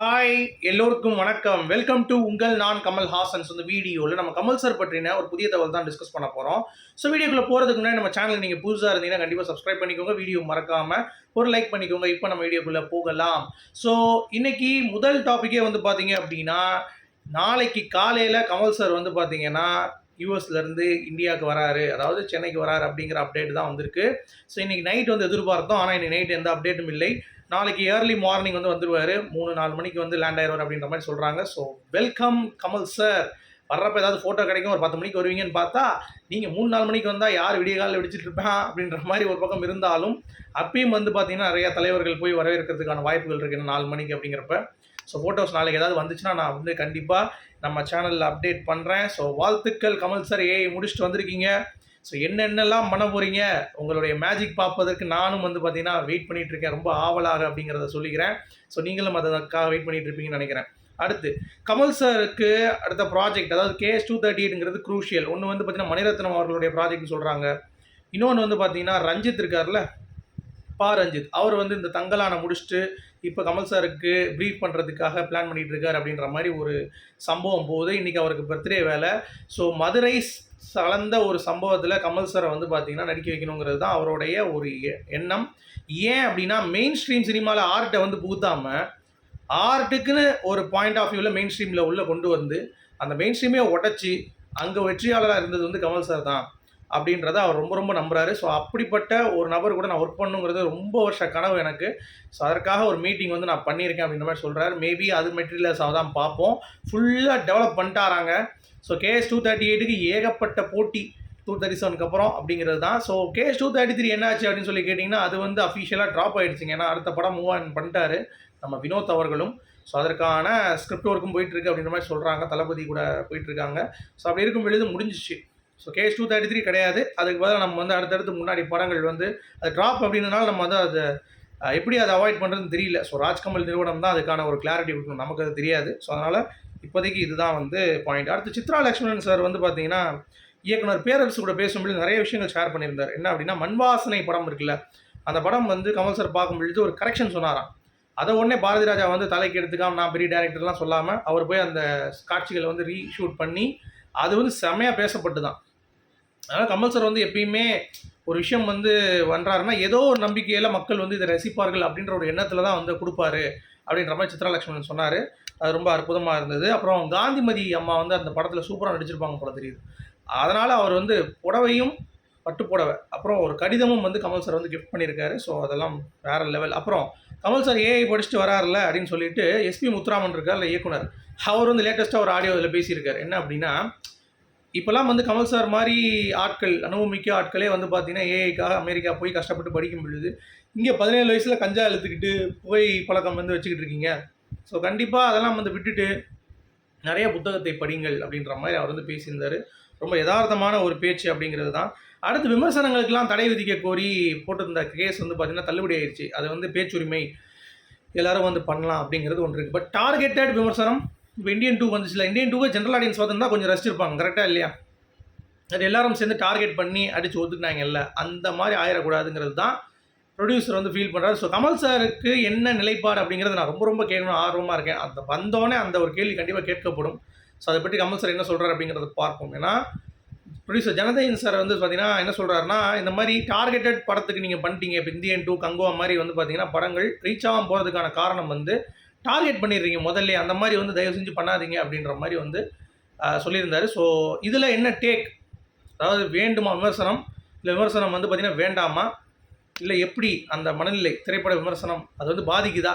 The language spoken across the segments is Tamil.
ஹாய் எல்லோருக்கும் வணக்கம். வெல்கம் டு உங்கள் நான் கமல் ஹாசன்ஸ் இந்த வீடியோவில் நம்ம கமல் சார் பற்றின ஒரு புதிய தகவல் தான் டிஸ்கஸ் பண்ண போகிறோம் ஸோ வீடியோக்குள்ளே போகிறதுக்கு முன்னாடி நம்ம சேனல் நீங்கள் புதுசாக இருந்தீங்கன்னா கண்டிப்பாக சப்ஸ்கிரைப் பண்ணிக்கோங்க. வீடியோ மறக்காமல் ஒரு லைக் பண்ணிக்கோங்க. இப்போ நம்ம வீடியோக்குள்ளே போகலாம். ஸோ இன்றைக்கி முதல் டாப்பிக்கே வந்து பார்த்தீங்க அப்படின்னா நாளைக்கு காலையில் கமல் சார் வந்து பார்த்தீங்கன்னா யூஎஸ்லேருந்து இந்தியாவுக்கு வராரு. அதாவது சென்னைக்கு வராரு அப்படிங்கிற அப்டேட் தான் வந்திருக்கு. ஸோ இன்றைக்கி நைட் வந்து எதிர்பார்த்தோம். ஆனால் இன்றைக்கி நைட் எந்த அப்டேட்டும் இல்லை. நாளைக்கு ஏர்லி மார்னிங் வந்து வந்துடுவார் மூணு நாலு மணிக்கு வந்து லேண்ட் ஆயிடுவார் அப்படின்ற மாதிரி சொல்கிறாங்க ஸோ வெல்கம் கமல் சார் வர்றப்ப ஏதாவது ஃபோட்டோ கிடைக்கும் ஒரு பத்து மணிக்கு வருவீங்கன்னு பார்த்தா நீங்கள் மூணு நாலு மணிக்கு வந்தால் யார் விடிய காலில் வெடிச்சிட்டு இருப்பேன் அப்படின்ற மாதிரி ஒரு பக்கம் இருந்தாலும் அப்பயும் வந்து பார்த்தீங்கன்னா நிறையா தலைவர்கள் போய் வரவேற்கிறதுக்கான வாய்ப்புகள் இருக்குது நாலு மணிக்கு அப்படிங்கிறப்ப. ஸோ ஃபோட்டோஸ் நாளைக்கு ஏதாவது வந்துச்சுன்னா நான் வந்து கண்டிப்பாக நம்ம சேனலில் அப்டேட் பண்ணுறேன் ஸோ வாழ்த்துக்கள் கமல் சார் ஏஐ முடிச்சுட்டு வந்திருக்கீங்க. ஸோ என்னென்னலாம் பண்ண போகிறீங்க உங்களுடைய மேஜிக் பார்ப்பதற்கு நானும் வந்து பார்த்தீங்கன்னா வெயிட் பண்ணிகிட்ருக்கேன் இருக்கேன் ரொம்ப ஆவலாக அப்படிங்கிறத சொல்லிக்கிறேன். ஸோ நீங்களும் அதற்காக வெயிட் பண்ணிகிட்ருப்பீங்கன்னு நினைக்கிறேன். அடுத்து கமல் சாருக்கு அடுத்த ப்ராஜெக்ட் அதாவது கேஎஸ் டூ தேர்ட்டி எயிட்ங்கிறது குரூஷியல் ஒன்று வந்து பார்த்தீங்கன்னா மணிரத்னம் அவர்களுடைய ப்ராஜெக்ட்னு சொல்கிறாங்க இன்னொன்று வந்து பார்த்தீங்கன்னா ரஞ்சித் இருக்கார்ல பா ரஞ்சித். அவர் வந்து இந்த தங்கலான முடிச்சுட்டு இப்போ கமல் சாருக்கு ப்ரீஃப் பண்ணுறதுக்காக பிளான் பண்ணிட்டு இருக்கார் அப்படின்ற மாதிரி ஒரு சம்பவம் போகுது. இன்றைக்கி அவருக்கு பர்த்டே வேலை. ஸோ மதுரை கலந்த ஒரு சம்பவத்தில் கமல் சாரை வந்து பார்த்தீங்கன்னா நடிக்க வைக்கணுங்கிறது தான் அவருடைய ஒரு எ- எண்ணம். ஏன் அப்படின்னா மெயின் ஸ்ட்ரீம் சினிமாவில் ஆர்ட்டை வந்து புகுத்தாமல் ஆர்ட்டுக்குன்னு ஒரு பாயிண்ட் ஆஃப் வியூவில் மெயின் ஸ்ட்ரீமில் உள்ளே கொண்டு வந்து அந்த மெயின் ஸ்ட்ரீமே உடச்சி அங்கே வெற்றியாளராக இருந்தது வந்து கமல் சார் தான். அப்படின்றத அவர் ரொம்ப ரொம்ப நம்புறாரு. ஸோ அப்படிப்பட்ட ஒரு நபர் கூட நான் ஒர்க் பண்ணுங்கிறது ரொம்ப வருஷ கனவு எனக்கு. ஸோ அதற்காக ஒரு மீட்டிங் வந்து நான் பண்ணியிருக்கேன் அப்படின்ற மாதிரி சொல்கிறாரு மேபி அது மெட்டீரியல்ஸாக தான் பார்ப்போம். ஃபுல்லாக டெவலப் பண்ணிட்டாராங்க. ஸோ கேஎஸ் டூ தேர்ட்டி எயிட்டுக்கு ஏகப்பட்ட போட்டி டூ தேர்ட்டி செவனுக்கு அப்புறம் அப்படிங்கிறது தான். So KS two thirty three என்னாச்சு அப்படின்னு சொல்லி கேட்டிங்கன்னா அது வந்து அஃபிஷியலாக ட்ராப் ஆகிடுச்சிங்க ஏன்னா அடுத்த படம் மூவ் ஆன் பண்ணிட்டாரு நம்ம வினோத் அவர்களும். ஸோ அதற்கான ஸ்கிரிப்ட் ஒர்க்கும் போயிட்டுருக்கு அப்படின்ற மாதிரி சொல்கிறாங்க தளபதி கூட போயிட்டுருக்காங்க ஸோ அப்படி இருக்கும் பொழுது முடிஞ்சிச்சு. So KS two thirty three கிடையாது. அதுக்கு பதிலாக நம்ம வந்து அடுத்தடுத்து முன்னாடி படங்கள் வந்து அது ட்ராப் அப்படின்றனால நம்ம வந்து அதை எப்படி அதை அவாய்ட் பண்ணுறதுன்னு தெரியல. ஸோ ராஜ்கமல் நிறுவனம் தான் அதுக்கான ஒரு கிளாரிட்டி கொடுக்கணும். நமக்கு அது தெரியாது. ஸோ அதனால் இப்போதைக்கு இதுதான் வந்து பாயிண்ட் அடுத்து சித்ரா லக்ஷ்மணன் சார் வந்து பார்த்தீங்கன்னா இயக்குனர் பேரரசு கூட பேசும்பொழுது நிறைய விஷயங்கள் ஷேர் பண்ணியிருந்தார். என்ன அப்படின்னா மண்வாசனை படம் இருக்குல்ல அந்த படம் வந்து கமல் சார் பார்க்கும்பொழுது ஒரு கரெக்ஷன் சொன்னாராம். அதை உடனே பாரதி ராஜா வந்து தலைக்கு எடுத்துக்காம நான் பெரிய டேரக்டர்லாம் சொல்லாமல் அவர் போய் அந்த காட்சிகளை வந்து ரீஷூட் பண்ணி அது வந்து செமையாக பேசப்பட்டு தான் அதனால் கமல் சார் வந்து எப்பயுமே ஒரு விஷயம் வந்து பண்ணுறாருன்னா ஏதோ ஒரு நம்பிக்கையில் மக்கள் வந்து இதை ரசிப்பார்கள் அப்படின்ற ஒரு எண்ணத்தில் தான் வந்து கொடுப்பாரு அப்படின்ற மாதிரி சித்ரா லட்சுமணன் சொன்னார். அது ரொம்ப அற்புதமாக இருந்தது. அப்புறம் காந்திமதி அம்மா வந்து அந்த படத்தில் சூப்பராக நடிச்சிருப்பாங்க போல தெரியுது. அதனால் அவர் வந்து புடவையும் பட்டு புடவை அப்புறம் ஒரு கடிதமும் வந்து கமல் சார் வந்து கிஃப்ட் பண்ணியிருக்காரு. ஸோ அதெல்லாம் வேற லெவல் அப்புறம் கமல் சார் ஏஐ படிச்சுட்டு வராருல அப்படின்னு சொல்லிட்டு எஸ்பி முத்துராமன் இருக்கார்ல இயக்குனர். அவர் வந்து லேட்டஸ்ட்டாக ஒரு ஆடியோ இதில் பேசியிருக்காரு. என்ன அப்படின்னா இப்போல்லாம் வந்து கமல் சார் மாதிரி ஆட்கள் அனுபவமிக்க ஆட்களே வந்து பார்த்தீங்கன்னா ஏஐக்காக அமெரிக்கா போய் கஷ்டப்பட்டு படிக்கும் பொழுது இங்கே பதினேழு வயசில் கஞ்சா இழுத்துக்கிட்டு போய் பழக்கம் வந்து வச்சுக்கிட்டு இருக்கீங்க. ஸோ கண்டிப்பாக அதெல்லாம் வந்து விட்டுட்டு நிறைய புத்தகத்தை படிங்கள் அப்படின்ற மாதிரி அவர் வந்து பேசியிருந்தார். ரொம்ப யதார்த்தமான ஒரு பேச்சு அப்படிங்கிறது தான். அடுத்து விமர்சனங்களுக்கெல்லாம் தடை விதிக்க கோரி போட்டிருந்த கேஸ் வந்து பார்த்திங்கன்னா தள்ளுபடி ஆயிடுச்சு அது வந்து பேச்சுரிமை எல்லாரும் வந்து பண்ணலாம் அப்படிங்கிறது ஒன்று இருக்குது பட் டார்கெட்டட் விமர்சனம் இப்போ இந்தியன் டூ வந்துச்சுல இந்தியன் டூவை ஜென்ரல் ஆடியன்ஸ் பார்த்துருந்தா கொஞ்சம் ரசிச்சிருப்பாங்க கரெக்டாக இல்லையா? அது எல்லாரும் சேர்ந்து டார்கெட் பண்ணி அடித்து ஒத்துக்கினாங்கல்ல அந்த மாதிரி ஆயிடக்கூடாதுங்கிறது தான் ப்ரொடியூசர் வந்து ஃபீல் பண்ணுறாரு ஸோ கமல் சாருக்கு என்ன நிலைப்பாடு அப்படிங்கிறது நான் ரொம்ப ரொம்ப கேட்கணும் ஆர்வமாக இருக்கேன். அந்த வந்தோடனே அந்த ஒரு கேள்வி கண்டிப்பாக கேட்கப்படும். ஸோ அதை பற்றி கமல் சார் என்ன சொல்கிறார் அப்படிங்கிறத பார்ப்போம். ஏன்னா ப்ரொடியூசர் ஜனதயன் சார் வந்து பார்த்தீங்கன்னா என்ன சொல்கிறாருன்னா இந்த மாதிரி டார்கெட்டட் படத்துக்கு நீங்கள் பண்ணிட்டீங்க. இப்போ இந்தியன் டூ கங்குவா மாதிரி வந்து பார்த்தீங்கன்னா படங்கள் ரீச் ஆகாமல் போகிறதுக்கான காரணம் வந்து டார்கெட் பண்ணிடுறீங்க முதல்ல. அந்த மாதிரி வந்து தயவு செஞ்சு பண்ணாதீங்க அப்படின்ற மாதிரி வந்து சொல்லியிருந்தார் சொல்லியிருந்தாரு. ஸோ இதில் என்ன டேக் அதாவது வேண்டுமா விமர்சனம்? இல்லை விமர்சனம் வந்து பார்த்திங்கன்னா வேண்டாமா? இல்லை எப்படி அந்த மனநிலை திரைப்பட விமர்சனம் அது வந்து பாதிக்குதா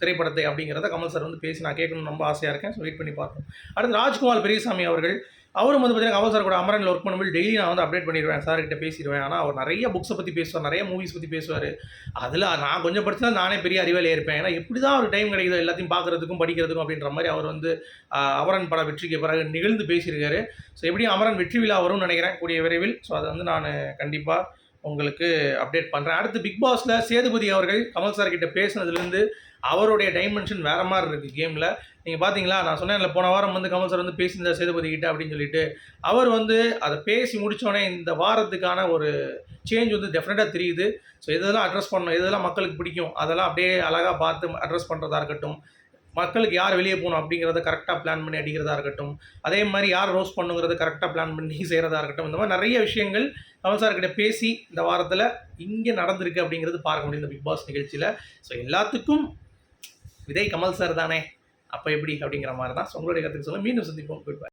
திரைப்படத்தை அப்படிங்கிறத கமல் சார் வந்து பேசி நான் கேட்கணும்னு ரொம்ப ஆசையாக இருக்கேன். ஸோ வெயிட் பண்ணி பார்ப்போம். அடுத்து ராஜ்குமார் பெரியசாமி அவர்கள் அவரும் வந்து பார்த்தீங்கன்னா அவர் சார் கூட அமரனில் ஒர்க் பண்ணும்போது டெய்லி நான் வந்து அப்டேட் பண்ணிடுவேன் சார்கிட்ட பேசிடுவேன். ஆனால் அவர் நிறைய புக்ஸை பற்றி பேசுவார் நிறைய மூவிஸ் பற்றி பேசுவார். அதில் நான் கொஞ்சம் படிச்சா நானே பெரிய அறிவாளியாக இருப்பேன். ஏன்னா எப்படி தான் ஒரு டைம் கிடைக்குது எல்லாத்தையும் பார்க்குறதுக்கும் படிக்கிறதுக்கும் அப்படின்ற மாதிரி அவர் வந்து அமரன் பட வெற்றிக்கு பிறகு நிகழ்ந்து பேசியிருக்காரு. ஸோ எப்படியும் அமரன் வெற்றி விழா வரும்னு நினைக்கிறேன் கூடிய விரைவில். ஸோ அதை வந்து நான் கண்டிப்பாக உங்களுக்கு அப்டேட் பண்ணுறேன் அடுத்து பிக் பாஸில் சேதுபதி அவர்கள் கமல் சார் கிட்ட பேசினதுலேருந்து அவருடைய டைமென்ஷன் வேறு மாதிரி இருக்குது கேமில் நீங்கள் பார்த்தீங்களா நான் சொன்னேன் போன வாரம் வந்து கமல் சார் வந்து பேசியிருந்தார் சேதுபதி கிட்ட அப்படின்னு சொல்லிட்டு. அவர் வந்து அதை பேசி முடித்தோடனே இந்த வாரத்துக்கான ஒரு சேஞ்ச் வந்து டெஃபினட்டாக தெரியுது. ஸோ இதெல்லாம் அட்ரஸ் பண்ணணும். இதெல்லாம் மக்களுக்கு பிடிக்கும். அதெல்லாம் அப்படியே அழகாக பார்த்து அட்ரஸ் பண்ணுறதா இருக்கட்டும். மக்களுக்கு யார் வெளியே போகணும் அப்படிங்கிறத கரெக்டாக பிளான் பண்ணி அடிக்கிறதா இருக்கட்டும். அதே மாதிரி யார் ரோஸ் பண்ணுங்கிறத கரெக்டாக பிளான் பண்ணி செய்கிறதா இருக்கட்டும். இந்த மாதிரி நிறைய விஷயங்கள் கமல் சார் கிட்ட பேசி இந்த வாரத்தில் இங்கே நடந்திருக்கு அப்படிங்கிறது பார்க்க முடியும் இந்த பிக் பாஸ் நிகழ்ச்சியில். ஸோ எல்லாத்துக்கும் விதை கமல் சார் தானே? அப்போ எப்படி? அப்படிங்கிற மாதிரி தான் ஸோ உங்களுடைய கருத்துக்கு சொல்ல மீண்டும் சந்திப்போம். Good bye